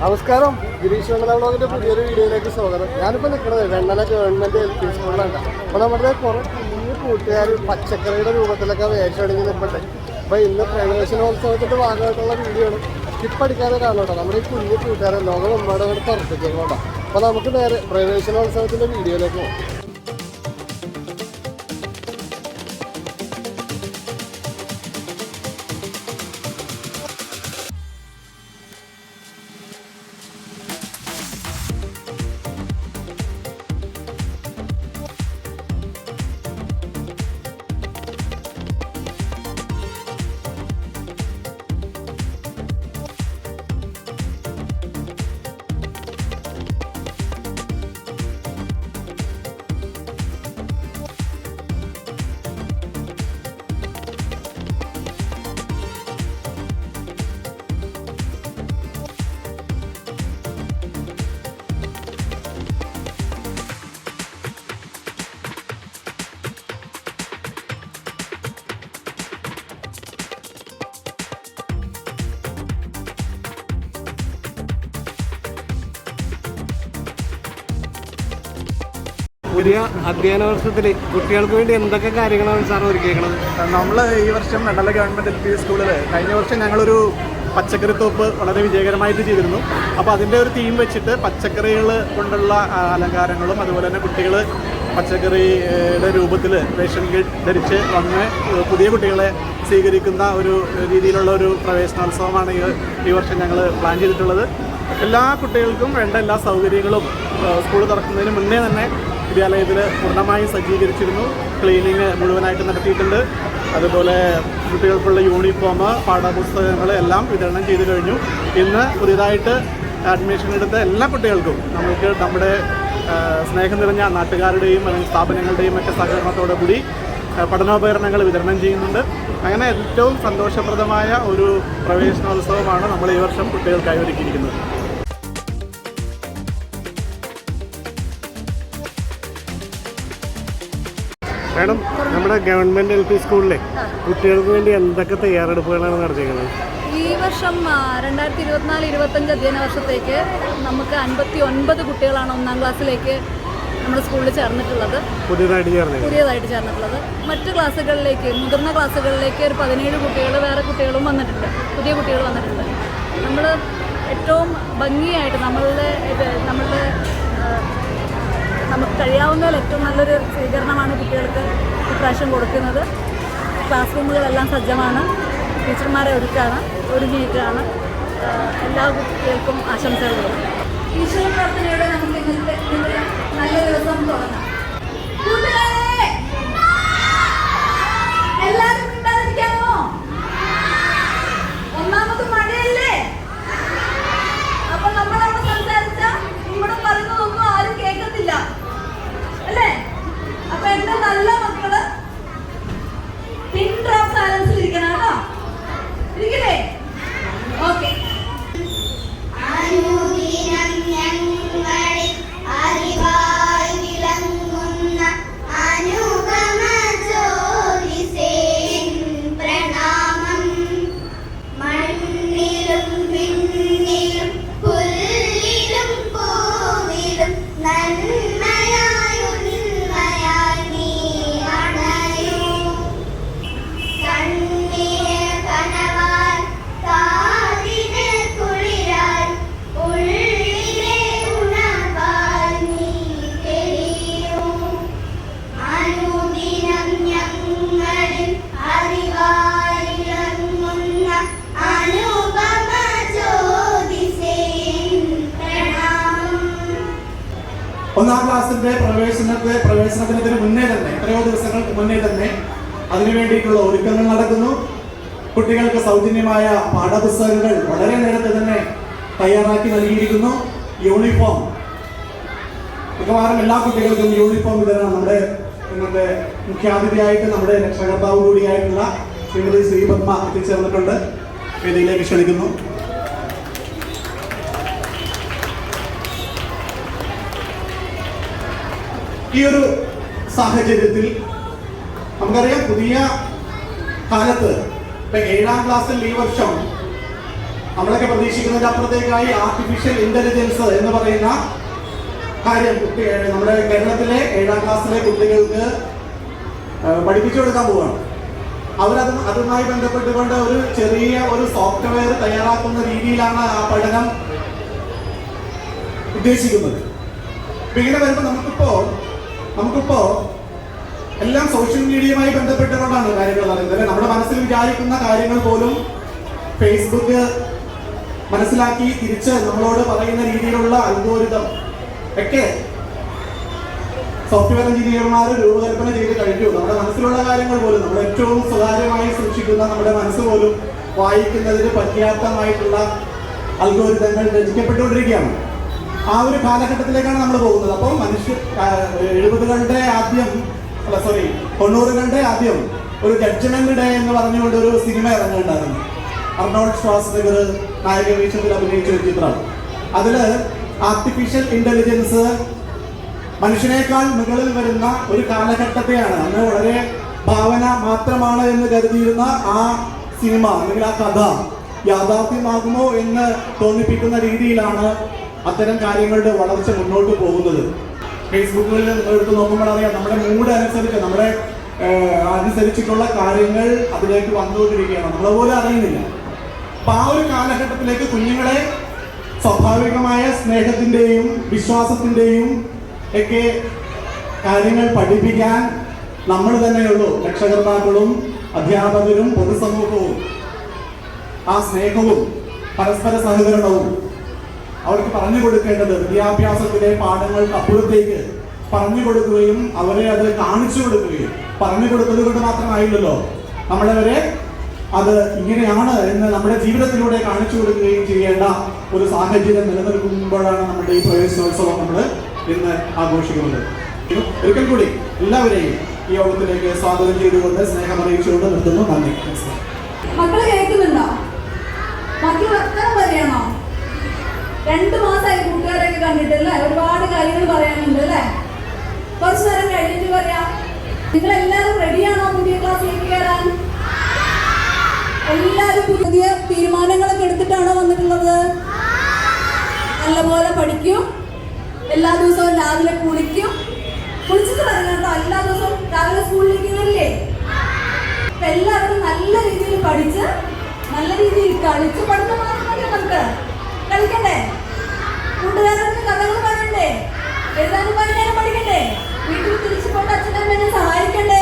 നമസ്കാരം. ഗിരീഷ് വെണ്ണല പുതിയൊരു വീഡിയോയിലേക്ക് സ്വാഗതം. ഞാനിപ്പോൾ നിൽക്കുന്നത് വെണ്ണല ഗവൺമെന്റ് എൽ പി സ്കൂളിലാണ് അപ്പോൾ നമ്മുടെ കുറേ കുഞ്ഞു കൂട്ടുകാർ പച്ചക്കറിയുടെ രൂപത്തിലൊക്കെ വേഷമണിഞ്ഞ് നിൽപ്പട്ടെ അപ്പോൾ ഇന്ന് പ്രവേശനോത്സവത്തിന്റെ ഭാഗമായിട്ടുള്ള വീഡിയോ ആണ്. സ്കിപ്പ് അടിക്കാതെ കാണണം നമ്മുടെ ഈ കുഞ്ഞു കൂട്ടുകാരെ ലോകമെമ്പാടും കൂടെ തുറപ്പിച്ചേക്കോട്ടോ അപ്പോൾ നമുക്ക് നേരെ പ്രവേശനോത്സവത്തിന്റെ വീഡിയോയിലേക്ക് പോകാം. പുതിയ അധ്യയന വർഷത്തിൽ കുട്ടികൾക്ക് വേണ്ടി എന്തൊക്കെ കാര്യങ്ങളാണ് സാർ ഒരുക്കിയേക്കുന്നത് നമ്മൾ ഈ വർഷം വെണ്ടല ഗവൺമെന്റ് എൽ പി സ്കൂളിൽ കഴിഞ്ഞ വർഷം ഞങ്ങളൊരു പച്ചക്കറി തോപ്പ് വളരെ വിജയകരമായിട്ട് ചെയ്തിരുന്നു. അപ്പോൾ അതിന്റെ ഒരു തീം വെച്ചിട്ട് പച്ചക്കറികൾ കൊണ്ടുള്ള അലങ്കാരങ്ങളും അതുപോലെ തന്നെ കുട്ടികൾ പച്ചക്കറിയുടെ രൂപത്തിൽ റേഷൻ കിറ്റ് ധരിച്ച് വന്ന് പുതിയ കുട്ടികളെ സ്വീകരിക്കുന്ന ഒരു രീതിയിലുള്ള ഒരു പ്രവേശനോത്സവമാണ് ഈ വർഷം ഞങ്ങൾ പ്ലാൻ ചെയ്തിട്ടുള്ളത്. എല്ലാ കുട്ടികൾക്കും വേണ്ട എല്ലാ സൗകര്യങ്ങളും സ്കൂൾ തുറക്കുന്നതിന് മുന്നേ തന്നെ വിദ്യാലയത്തിൽ പൂർണമായും സജ്ജീകരിച്ചിരുന്നു. ക്ലീനിങ് മുഴുവനായിട്ട് നടത്തിയിട്ടുണ്ട്. അതുപോലെ കുട്ടികൾക്കുള്ള യൂണിഫോം പാഠപുസ്തകങ്ങൾ എല്ലാം വിതരണം ചെയ്തു കഴിഞ്ഞു. ഇന്ന് പുതിയതായിട്ട് അഡ്മിഷൻ എടുത്ത എല്ലാ കുട്ടികൾക്കും നമുക്ക് നമ്മുടെ സ്നേഹം നിറഞ്ഞ നാട്ടുകാരുടെയും അല്ലെങ്കിൽ സ്ഥാപനങ്ങളുടെയും ഒക്കെ സഹകരണത്തോടു കൂടി പഠനോപകരണങ്ങൾ വിതരണം ചെയ്യുന്നുണ്ട്. അങ്ങനെ ഏറ്റവും സന്തോഷപ്രദമായ ഒരു പ്രവേശനോത്സവമാണ് നമ്മൾ ഈ വർഷം കുട്ടികൾക്കായി ഒരുക്കിയിരിക്കുന്നത്. മാഡം നമ്മുടെ ഗവൺമെന്റ് എൽ പി സ്കൂളിലെ കുട്ടികൾക്ക് വേണ്ടി എന്തൊക്കെ തയ്യാറെടുപ്പുകളാണ് നടത്തിയത് ഈ വർഷം രണ്ടായിരത്തി ഇരുപത്തിനാല് ഇരുപത്തഞ്ച് അധ്യയന വർഷത്തേക്ക് നമുക്ക് അൻപത്തി ഒൻപത് കുട്ടികളാണ് ഒന്നാം ക്ലാസ്സിലേക്ക് നമ്മുടെ സ്കൂളിൽ ചേർന്നിട്ടുള്ളത്. പുതിയതായിട്ട് ചേർന്നത് പുതിയതായിട്ട് ചേർന്നിട്ടുള്ളത്. മറ്റു ക്ലാസ്സുകളിലേക്ക് മുതിർന്ന ക്ലാസ്സുകളിലേക്ക് ഒരു പതിനേഴ് കുട്ടികൾ വേറെ കുട്ടികളും വന്നിട്ടുണ്ട്. പുതിയ കുട്ടികൾ വന്നിട്ടുണ്ട്. നമ്മൾ ഏറ്റവും ഭംഗിയായിട്ട് നമ്മളുടെ നമ്മളുടെ നമുക്ക് കഴിയാവുന്നതിൽ ഏറ്റവും നല്ലൊരു സ്വീകരണമാണ് കുട്ടികൾക്ക് ഇപ്രാവശ്യം കൊടുക്കുന്നത്. ക്ലാസ് റൂമുകളെല്ലാം സജ്ജമാണ്. ടീച്ചർമാരെ ഒരുക്കാണ് ഒരു ആ, എല്ലാ കുട്ടികൾക്കും ആശംസകൾ ഈശ്വര പ്രാർത്ഥനയോടെ നമുക്ക് ഇന്നത്തെ നല്ല ദിവസം തുടങ്ങാം. ഒന്നാം ക്ലാസ്സിന്റെ പ്രവേശനത്തെ പ്രവേശനത്തിന് മുന്നേ തന്നെ എത്രയോ ദിവസങ്ങൾക്ക് മുന്നേ തന്നെ അതിനു വേണ്ടിയിട്ടുള്ള ഒരുക്കങ്ങൾ നടക്കുന്നു. കുട്ടികൾക്ക് സൗജന്യമായ പാഠപുസ്തകങ്ങൾ വളരെ നേരത്തെ തന്നെ തയ്യാറാക്കി നൽകിയിരിക്കുന്നു. യൂണിഫോം. മിക്കവാറും എല്ലാ കുട്ടികൾക്കും യൂണിഫോം വിതരണം നമ്മുടെ ഇന്നത്തെ മുഖ്യാതിഥിയായിട്ട് നമ്മുടെ രക്ഷകർത്താവ് കൂടിയായിട്ടുള്ള ശ്രീമതി ശ്രീപത്മ എത്തിച്ചേർന്നിട്ടുണ്ട്. വേദിയിലേക്ക് ക്ഷണിക്കുന്നു. ഈ ഒരു സാഹചര്യത്തിൽ നമുക്കറിയാം പുതിയ കാലത്ത് ഇപ്പൊ ഏഴാം ക്ലാസ്സിൽ ഈ വർഷം നമ്മളൊക്കെ പ്രതീക്ഷിക്കുന്നതിന്റെ അപ്പുറത്തേക്കായി ആർട്ടിഫിഷ്യൽ ഇന്റലിജൻസ് എന്ന് പറയുന്ന കാര്യം കുട്ടി നമ്മുടെ കേരളത്തിലെ ഏഴാം ക്ലാസ്സിലെ കുട്ടികൾക്ക് പഠിപ്പിച്ചു കൊടുക്കാൻ പോവുകയാണ് അവരത് അതുമായി ബന്ധപ്പെട്ടുകൊണ്ട് ഒരു ചെറിയ ഒരു സോഫ്റ്റ്വെയർ തയ്യാറാക്കുന്ന രീതിയിലാണ് ആ പഠനം ഉദ്ദേശിക്കുന്നത്. ഇങ്ങനെ വരുമ്പോൾ നമുക്കിപ്പോ നമുക്കിപ്പോ എല്ലാം സോഷ്യൽ മീഡിയയുമായി ബന്ധപ്പെട്ടുകൊണ്ടാണ് കാര്യങ്ങൾ നടക്കുന്നത് അല്ലെ? നമ്മുടെ മനസ്സിൽ വിചാരിക്കുന്ന കാര്യങ്ങൾ പോലും ഫേസ്ബുക്ക് മനസ്സിലാക്കി തിരിച്ച് നമ്മളോട് പറയുന്ന രീതിയിലുള്ള അൽഗോരിതം ഒക്കെ സോഫ്റ്റ്വെയർ എഞ്ചിനീയർമാർ രൂപകൽപ്പന ചെയ്ത് കഴിഞ്ഞു. നമ്മുടെ മനസ്സിലുള്ള കാര്യങ്ങൾ പോലും നമ്മൾ ഏറ്റവും സ്വകാര്യമായി സൂക്ഷിക്കുന്ന നമ്മുടെ മനസ്സ് പോലും വായിക്കുന്നതിന് പര്യാപ്തമായിട്ടുള്ള അൽഗോരിതങ്ങൾ രചിക്കപ്പെട്ടുകൊണ്ടിരിക്കുകയാണ്. ആ ഒരു കാലഘട്ടത്തിലേക്കാണ് നമ്മൾ പോകുന്നത്. അപ്പോൾ മനുഷ്യ എഴുപതുകളുടെ ആദ്യം അല്ല സോറി തൊണ്ണൂറുകളുടെ ആദ്യം ഒരു ജഡ്ജ്മെന്റ് ഡേ എന്ന് പറഞ്ഞുകൊണ്ട് ഒരു സിനിമ ഇറങ്ങുന്നുണ്ടായിരുന്നു. അർണോൾഡ് ശ്വാസനഗർ നായക വീക്ഷത്തിൽ അഭിനയിച്ച ഒരു ചിത്രം. അതിൽ ആർട്ടിഫിഷ്യൽ ഇന്റലിജൻസ് മനുഷ്യനേക്കാൾ മുകളിൽ വരുന്ന ഒരു കാലഘട്ടത്തെയാണ്. അന്ന് വളരെ ഭാവന മാത്രമാണ് എന്ന് കരുതിയിരുന്ന ആ സിനിമ അല്ലെങ്കിൽ ആ കഥ യാഥാർത്ഥ്യമാകുമോ എന്ന് തോന്നിപ്പിക്കുന്ന രീതിയിലാണ് അത്തരം കാര്യങ്ങളുടെ വളർച്ച മുന്നോട്ട് പോകുന്നത്. ഫേസ്ബുക്കുകളിൽ എടുത്ത് നോക്കുമ്പോൾ അറിയാം നമ്മുടെ മൂഡ് അനുസരിച്ച് നമ്മുടെ അനുസരിച്ചിട്ടുള്ള കാര്യങ്ങൾ അതിലേക്ക് വന്നുകൊണ്ടിരിക്കുകയാണ്. നമ്മളെ പോലും അറിയുന്നില്ല. അപ്പൊ ആ ഒരു കാലഘട്ടത്തിലേക്ക് കുഞ്ഞുങ്ങളെ സ്വാഭാവികമായ സ്നേഹത്തിന്റെയും വിശ്വാസത്തിന്റെയും ഒക്കെ കാര്യങ്ങൾ പഠിപ്പിക്കാൻ നമ്മൾ തന്നെയുള്ളൂ. രക്ഷകർത്താക്കളും അധ്യാപകരും പൊതുസമൂഹവും. ആ സ്നേഹവും പരസ്പര സഹകരണവും അവർക്ക് പറഞ്ഞു കൊടുക്കേണ്ടത് വിദ്യാഭ്യാസത്തിലെ പാഠങ്ങൾക്ക് അപ്പുറത്തേക്ക് പറഞ്ഞു കൊടുക്കുകയും അവരെ അത് കാണിച്ചു കൊടുക്കുകയും. പറഞ്ഞു കൊടുത്തത് കൊണ്ട് മാത്രമായില്ലല്ലോ. നമ്മളവരെ അത് ഇങ്ങനെയാണ് എന്ന് നമ്മുടെ ജീവിതത്തിലൂടെ കാണിച്ചു കൊടുക്കുകയും ചെയ്യേണ്ട ഒരു സാഹചര്യം നിലനിൽക്കുമ്പോഴാണ് നമ്മുടെ ഈ പ്രവേശനോത്സവം നമ്മൾ ഇന്ന് ആഘോഷിക്കുന്നത്. ഒരിക്കൽ കൂടി എല്ലാവരെയും ഈ യോഗത്തിലേക്ക് സ്വാഗതം ചെയ്തുകൊണ്ട് സ്നേഹം അറിയിച്ചുകൊണ്ട് നിർത്തുന്നു. നന്ദി. മക്കൾ കേൾക്കുന്നുണ്ടോ? മക്കൾ വർത്തനം പറയണോ? രണ്ടു മാസമായി കൂട്ടുകാരൊക്കെ കണ്ടിട്ടല്ലേ ഒരുപാട് കാര്യങ്ങൾ പറയാനുണ്ട് അല്ലേ? കുറച്ച് നേരം കഴിഞ്ഞിട്ട് പറയാം. നിങ്ങൾ എല്ലാവരും റെഡിയാണോ പുതിയ ക്ലാസ്സിലേക്ക് കയറാൻ? എല്ലാവരും പുതിയ തീരുമാനങ്ങളൊക്കെ എടുത്തിട്ടാണോ വന്നിട്ടുള്ളത്? നല്ലപോലെ പഠിക്കും. എല്ലാ ദിവസവും രാവിലെ കുളിക്കും. കുളിച്ചിട്ട് പറഞ്ഞു കേട്ടോ. എല്ലാ ദിവസവും രാവിലെ സ്കൂളിലേക്ക് വരില്ലേ എല്ലാവരും നല്ല രീതിയിൽ പഠിച്ച് നല്ല രീതിയിൽ കളിച്ച് പഠിത്തം നമുക്ക്. കളിക്കണ്ടേ? കൂട്ടുകാരുടെ കഥകൾ പറയണ്ടേ? എഴുതാനും പഠിക്കാനും പഠിക്കണ്ടേ? വീട്ടിൽ തിരിച്ചു കൊണ്ട് അച്ഛനമ്മേനെ സഹായിക്കണ്ടേ?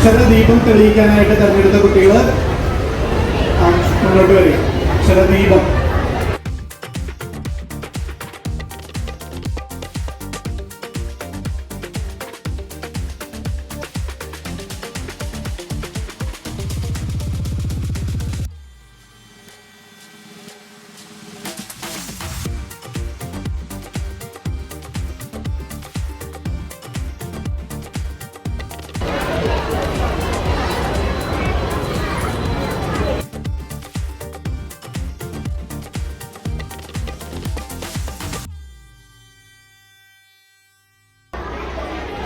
അക്ഷരദീപം തെളിയിക്കാനായിട്ട് തെരഞ്ഞെടുത്ത കുട്ടികൾ മുന്നോട്ട് വരിക. അക്ഷരദീപം.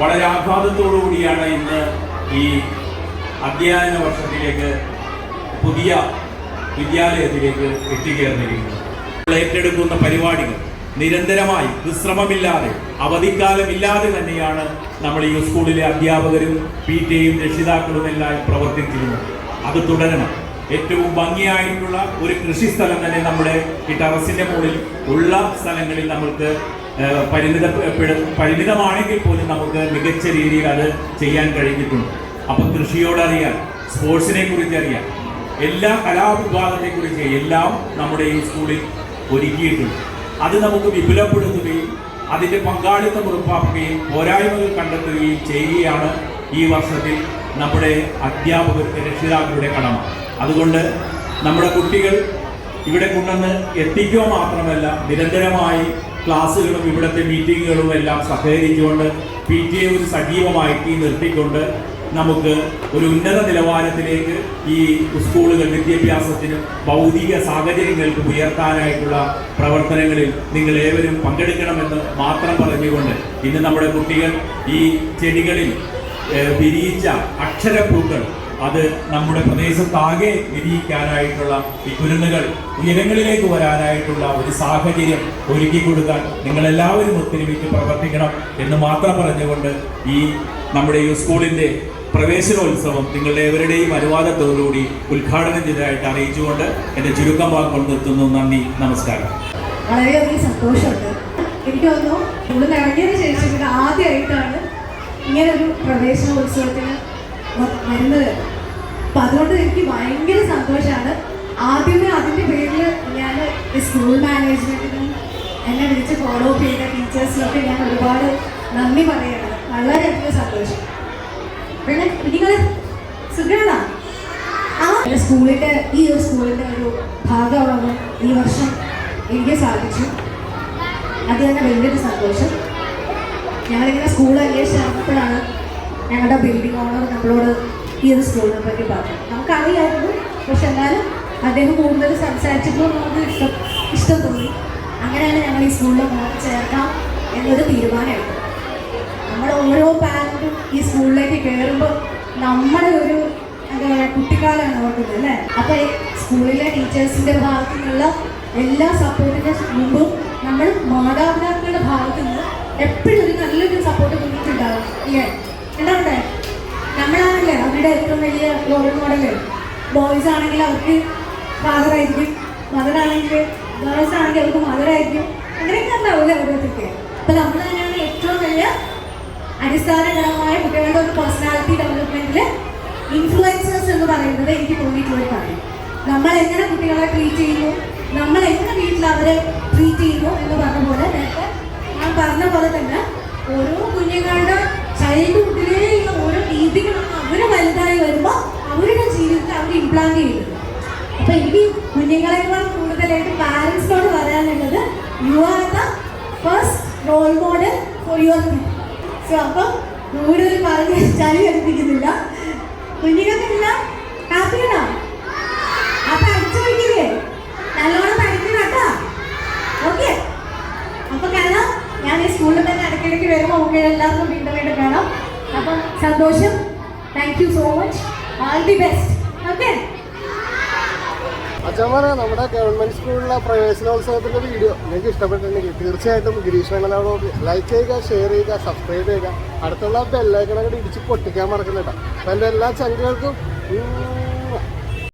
വളരെ ആഘാതത്തോടു കൂടിയാണ് ഇന്ന് ഈ അധ്യയന വർഷത്തിലേക്ക് പുതിയ വിദ്യാലയത്തിലേക്ക് എത്തിച്ചേർന്നിരിക്കുന്നത്. ഏറ്റെടുക്കുന്ന പരിപാടികൾ നിരന്തരമായി വിശ്രമമില്ലാതെ അവധിക്കാലമില്ലാതെ തന്നെയാണ് നമ്മൾ ഈ സ്കൂളിലെ അധ്യാപകരും പി ടിയും രക്ഷിതാക്കളും എല്ലാം പ്രവർത്തിച്ചിരുന്നത്. അത് തുടരണം. ഏറ്റവും ഭംഗിയായിട്ടുള്ള ഒരു കൃഷി സ്ഥലം തന്നെ നമ്മുടെ ഈ ടെറസിന്റെ മുകളിൽ ഉള്ള സ്ഥലങ്ങളിൽ ഏഹ്, പരിമിത പരിമിതമാണെങ്കിൽ പോലും നമുക്ക് മികച്ച രീതിയിൽ അത് ചെയ്യാൻ കഴിഞ്ഞിട്ടുണ്ട്. അപ്പം കൃഷിയോടറിയാം സ്പോർട്സിനെ കുറിച്ച് അറിയാം. എല്ലാ കലാവിഭാഗത്തെ കുറിച്ച് എല്ലാം നമ്മുടെ ഈ സ്കൂളിൽ ഒരുക്കിയിട്ടുണ്ട്. അത് നമുക്ക് വിപുലപ്പെടുത്തുകയും അതിന്റെ പങ്കാളിത്തം ഉറപ്പാക്കുകയും പോരായ്മകൾ കണ്ടെത്തുകയും ചെയ്യുകയാണ് ഈ വർഷത്തിൽ നമ്മുടെ അധ്യാപകർക്ക് രക്ഷിതാക്കളുടെ കടമ. അതുകൊണ്ട് നമ്മുടെ കുട്ടികൾ ഇവിടെ കൊണ്ടുവന്ന് എത്തിക്കുക മാത്രമല്ല നിരന്തരമായി ക്ലാസ്സുകളും ഇവിടുത്തെ മീറ്റിങ്ങുകളും എല്ലാം സഹകരിച്ചുകൊണ്ട് പി ടി എ ഒരു സജീവമാക്കി നിർത്തിക്കൊണ്ട് നമുക്ക് ഒരു ഉന്നത നിലവാരത്തിലേക്ക് ഈ സ്കൂളുകൾ വിദ്യാഭ്യാസത്തിനും ഭൗതിക സാഹചര്യങ്ങൾക്കും ഉയർത്താനായിട്ടുള്ള പ്രവർത്തനങ്ങളിൽ നിങ്ങൾ ഏവരും പങ്കെടുക്കണമെന്ന് മാത്രം പറഞ്ഞുകൊണ്ട് ഇന്ന് നമ്മുടെ കുട്ടികൾ ഈ ചെടികളിൽ വിരിയിച്ച അക്ഷരപ്പൂക്കൾ അത് നമ്മുടെ പ്രദേശത്താകെ വിരിയിക്കാനായിട്ടുള്ള കുരുന്നുകൾ ഉയരങ്ങളിലേക്ക് വരാനായിട്ടുള്ള ഒരു സാഹചര്യം ഒരുക്കി കൊടുക്കാൻ നിങ്ങളെല്ലാവരും ഒത്തൊരുമിച്ച് പ്രവർത്തിക്കണം എന്ന് മാത്രം പറഞ്ഞുകൊണ്ട് ഈ നമ്മുടെ ഈ സ്കൂളിന്റെ പ്രവേശനോത്സവം നിങ്ങളുടെ എവരുടെയും അനുവാദത്തോടുകൂടി ഉദ്ഘാടനം ചെയ്തതായിട്ട് അറിയിച്ചുകൊണ്ട് എന്റെ ചുരുക്കം വാക്കുകൾ നിർത്തുന്നു. നന്ദി നമസ്കാരം. വളരെയധികം സന്തോഷമുണ്ട്. എനിക്ക് തോന്നുന്നു ഇവിടെ ഇറങ്ങിയതിന് ശേഷം ആദ്യമായിട്ടാണ് ഇങ്ങനെ ഒരു പ്രവേശനോത്സവത്തിന് വരുന്നത് അപ്പൊ അതുകൊണ്ട് എനിക്ക് ഭയങ്കര സന്തോഷമാണ് ആദ്യമേ അതിന്റെ പേരിൽ ഞാൻ സ്കൂൾ മാനേജ്മെന്റിനും എന്നെ വിളിച്ച് ഫോളോ അപ്പ് ചെയ്ത ടീച്ചേഴ്സിനൊക്കെ ഞാൻ ഒരുപാട് നന്ദി പറയുകയാണ്. വളരെയധികം സന്തോഷം. പിന്നെ നിങ്ങൾ സുഖമാണ് ആ സ്കൂളിന്റെ ഈ ഒരു സ്കൂളിന്റെ ഒരു ഭാഗമാണ് ഈ വർഷം എനിക്ക് സാധിച്ചു. അത് തന്നെ വലിയൊരു സന്തോഷം. ഞങ്ങളിങ്ങനെ സ്കൂൾ അന്വേഷിച്ച് നടന്നപ്പോഴാണ് ഞങ്ങളുടെ ബിൽഡിംഗ് ഓണർ നമ്മളോട് ഈ ഒരു സ്കൂളിനെ പറ്റി പറഞ്ഞു. നമുക്കറിയായിരുന്നു പക്ഷെ എന്നാലും അദ്ദേഹം കൂടുതൽ സംസാരിച്ചപ്പോൾ നമുക്ക് ഇഷ്ടം ഇഷ്ടം തോന്നി. അങ്ങനെയാണ് ഞങ്ങൾ ഈ സ്കൂളിൽ മോനെ ചേർക്കാം എന്നൊരു തീരുമാനമായിട്ട് നമ്മൾ ഓരോ പാരന്റും ഈ സ്കൂളിലേക്ക് കയറുമ്പോൾ നമ്മുടെ ഒരു എന്താ പറയുക കുട്ടിക്കാലമാണ് ഓർക്കുന്നത് അല്ലേ? അപ്പോൾ സ്കൂളിലെ ടീച്ചേഴ്സിന്റെ ഭാഗത്തു നിന്നുള്ള എല്ലാ സപ്പോർട്ടിന്റെ മുമ്പും നമ്മൾ റോൾ മോഡൽ ബോയ്സ് ആണെങ്കിൽ അവർക്ക് ഫാദർ ആയിരിക്കും. മദർ ആണെങ്കിൽ ഗേൾസ് ആണെങ്കിൽ അവർക്ക് മദർ ആയിരിക്കും. അങ്ങനെയൊക്കെ ഉണ്ടാവില്ലേ ഓരോരുത്തർക്ക്. അപ്പൊ നമ്മൾ തന്നെയാണ് ഏറ്റവും വലിയ അടിസ്ഥാനപരമായ കുട്ടികളുടെ ഒരു പേഴ്സണാലിറ്റി ഡെവലപ്മെന്റിൽ ഇൻഫ്ലുവൻസേഴ്സ് എന്ന് പറയുന്നത് എനിക്ക് തോന്നിയിട്ടുള്ള കാര്യം. നമ്മൾ എങ്ങനെ കുട്ടികളെ ട്രീറ്റ് ചെയ്യുന്നു? നമ്മൾ എങ്ങനെ വീട്ടിൽ അവരെ ട്രീറ്റ് ചെയ്യുന്നു എന്ന് പറഞ്ഞ പോലെ ഞാൻ പറഞ്ഞ പോലെ തന്നെ ഓരോ കുഞ്ഞുങ്ങളുടെ ചൈൽഡ്ഹുഡിലേയുള്ള ഓരോ രീതികളാണ് അവർ വലുതായി വരുമ്പോൾ അവരുടെ ജീവിതത്തിൽ അവർ ഇംപ്ലാന്റ് ചെയ്യുന്നു. അപ്പൊ ഇനി കുഞ്ഞുങ്ങളെക്കാൾ കൂടുതലായിട്ട് പാരൻസിനോട് പറയാനുള്ളത് you are the first role model for your so അപ്പം കൂടുതൽ പറഞ്ഞ് ചളി എടുപ്പിക്കുന്നില്ല കുഞ്ഞുങ്ങൾക്കെല്ലാം അപ്പൊ അടിച്ചു പിടിക്കില്ലേ നല്ലോണം പഠിക്കണം കേട്ടോ. ഓക്കെ അപ്പൊ കാണാം ഞാൻ ഈ സ്കൂളിൽ തന്നെ ഇടയ്ക്കിടയ്ക്ക് വരുമ്പോൾ നമുക്ക് എല്ലാവർക്കും വീണ്ടും വീണ്ടും കാണാം. അപ്പം സന്തോഷം. Thank you so much all the best അച്ഛന്മാരെ നമ്മുടെ ഗവൺമെന്റ് സ്കൂളിലെ പ്രവേശനോത്സവത്തിന്റെ വീഡിയോ നിങ്ങൾക്ക് ഇഷ്ടപ്പെട്ടിട്ടുണ്ടെങ്കിൽ തീർച്ചയായിട്ടും ഗിരീഷ് വെള്ളനാടോട് ലൈക്ക് ചെയ്യുക ഷെയർ ചെയ്യുക സബ്സ്ക്രൈബ് ചെയ്യുക. അടുത്തുള്ള ബെല്ലൈക്കണൊക്കെ ഇടിച്ച് പൊട്ടിക്കാൻ മറക്കുന്നുണ്ട് അപ്പം എന്റെ എല്ലാ ചങ്കുകൾക്കും